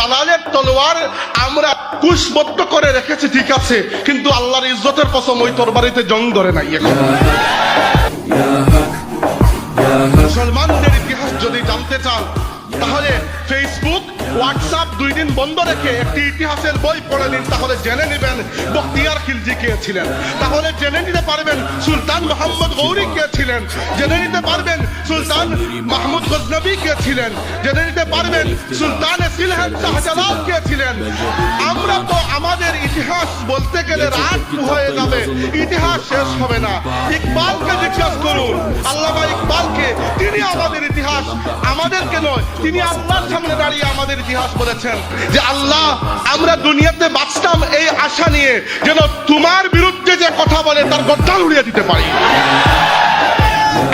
শাহজালালের তলোয়ার আমরা কুশবদ্ধ করে রেখেছি, ঠিক আছে, কিন্তু আল্লাহর ইজ্জতের কসম ওই তোর বাড়িতে জং ধরে নাই এখন। মুসলমানদের ইতিহাস যদি জানতে চান তাহলে ফেসবুক হোয়াটসঅ্যাপ বন্ধ রেখে একটি ইতিহাসের বই পড়ে নিন, তাহলে জেনে নেবেন বখতিয়ার খিলজি কে ছিলেন। তাহলে জেনে নিতে পারবেন সুলতান মোহাম্মদ গৌরী কে ছিলেন। জেনে নিতে পারবেন সুলতান মাহমুদ গজনবী কে ছিলেন। জেনে নিতে পারবেন সুলতান সিলহান শাহজালাল কে ছিলেন। আমরা তো আমাদের ইতিহাস বলতে গেলে রাত হয়ে যাবে, ইতিহাস শেষ হবে না। ইকবালকে জিজ্ঞাসা করুন, আল্লামা ইকবালকে, তিনি আমাদের ইতিহাস আমাদেরকে নয়, তিনি আল্লাহর সামনে দাঁড়িয়ে আমাদের ইতিহাস বলেছেন। যে আল্লাহ, আমরা দুনিয়াতে বাঁচতাম এই আশা নিয়ে, যেন তোমার বিরুদ্ধে যে কথা বলে, তার গদ্দাল উড়িয়ে দিতে পারি।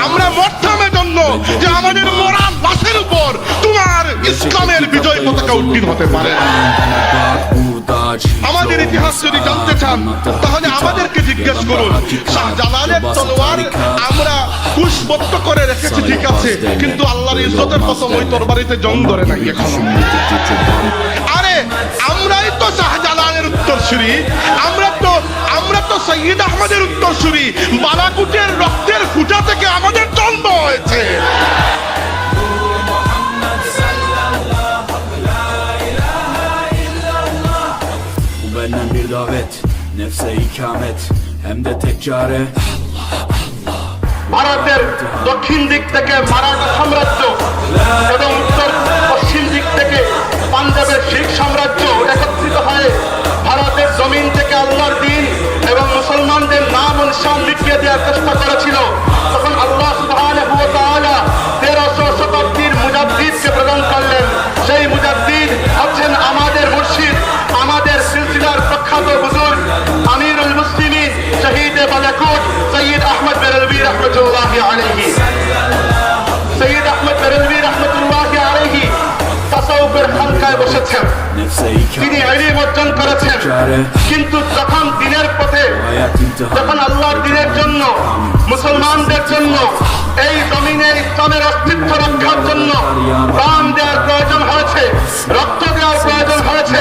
আমরা মরতাম জন্য যে আমাদের মরার লাশের উপর তোমার ইসলামের বিজয় পতাকা উত্তীর্ণ হতে পারে। আমাদের ইতিহাস যদি জানতে চান, তাহলে আমাদেরকে জিজ্ঞেস করুন, শাহজালালের তলোয়ার আমরা কুশবদ্ধ করে রেখেছি, ঠিক আছে, কিন্তু আল্লাহর ইজ্জতের কসম ওই তরবারিতে জং ধরে নাই এখনও। উত্তরসূরি। আমরা তো আমরা তো সৈয়দ আহমদের উত্তরসূরি। বালাকুটের রক্তের ফুটা থেকে আমাদের জন্ম হয়েছে। benden bir davet Nefse ikamet Hem de tek çare ভারতের দক্ষিণ দিক থেকে মারাঠা সাম্রাজ্য এবং উত্তর পশ্চিম দিক থেকে পাঞ্জাবের শিখ সাম্রাজ্য দেওয়ার প্রদান করলেন। সেই মুজাদ্দিদ আমাদের মুর্শিদ, আমাদের সিলসিলার প্রখ্যাত বুজুর্গ আমিরুল মুসলিমিন, শহীদ বালাকুট সৈয়দ আহমদ বেরলভি রহমতুল্লাহ আলাইহি। অর্জন করেছেন। কিন্তু যখন দিনের পথে যখন আল্লাহর দিনের জন্য মুসলমানদের জন্য এই জমিনে ইসলামের অস্তিত্ব রক্ষার জন্য প্রাণ দেওয়ার প্রয়োজন হয়েছে রক্ত দেওয়ার প্রয়োজন হয়েছে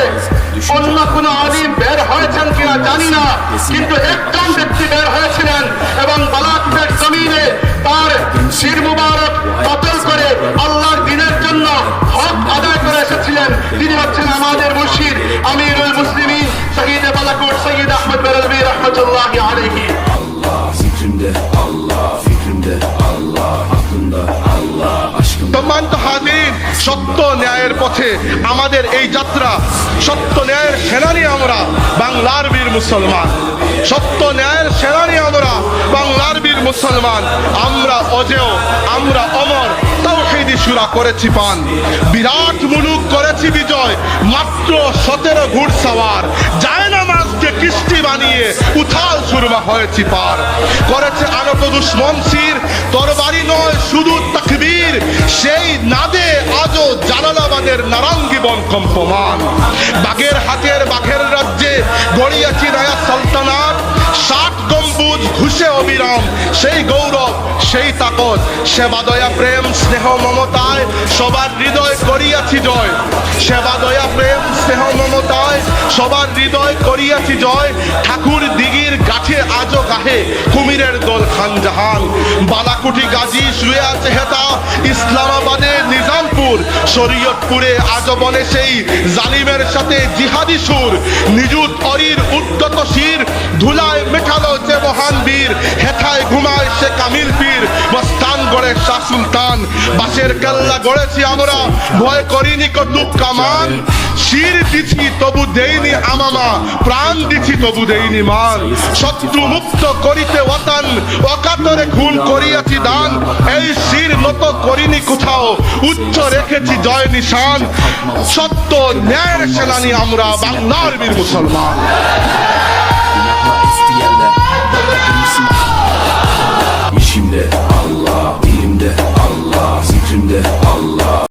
অন্য কোনো আলিম বের হয়েছেন কিনা জানি না কিন্তু একজন ব্যক্তি বের হয়েছিলেন এবং বালাকুটের সত্য ন্যায়ের পথে আমাদের এই যাত্রা। সত্য ন্যায়ের সেনানি আমরা, বাংলার বীর মুসলমান। সত্য ন্যায়ের সেনানি আমরা, বাংলার বীর মুসলমান। আমরা অজেয়, আমরা অমর করেছি পান। বিরাট মুলুক করেছি বিজয়, মাত্র সতেরো ঘুড়সাওয়ার যায় না বানিয়ে উথাল সুরমা হয়েছি পার। করেছে আনত দুশ্মন সির তরবারি নয়, শুধু তাকবীর। সেই নাদে আজও জালালাবাদের নারাঙ্গি বন কম্পমান। বাঘের হাতের বাঘের রাজ্যে গড়িয়াছি নয়া সালতানাত। ষাট গম্বুজ ঘুষে অবিরাম। সেই গৌরব, সেই তাকত সেবা দয়া, প্রেম, স্নেহ, মমতায় সবার হৃদয় করিয়াছি জয়। সেবা দয়া, প্রেম, স্নেহ, মমতায় সবার হৃদয় করিয়াছি জয়। ঠাকুর দিগির গাছে আজও গাহে কুমিরের দল খানজাহান বালাকুটি গাজী শুয়ে আছে হেতা। ইসলামাবাদে নিজামপুর, শরীয়তপুরে আজ বলে সেই জালিমের সাথে জিহাদি সুর। নিজুত অরির উদ্যত শির, ধুলায় মেঠালো যে মহান বীর, হেথায় ঘুমায় সে কামিল পীর। শাহ সুলতান বাসের কাল্লা গড়েছি আমরা। ভয় করিনি কতুক কামান শির দিছি তবু দেইনি আমামা, প্রাণ দিছি তবু দেইনি মান। শত্রু মুক্ত করিতে ওতান অকাতরে খুন করিয়াছি দান। এই শির নত করিনি কোথাও, উচ্চ রেখেছি জয় নিশান। সত্য ন্যায়ের সেনানি আমরা, বাংলার বীর মুসলমান।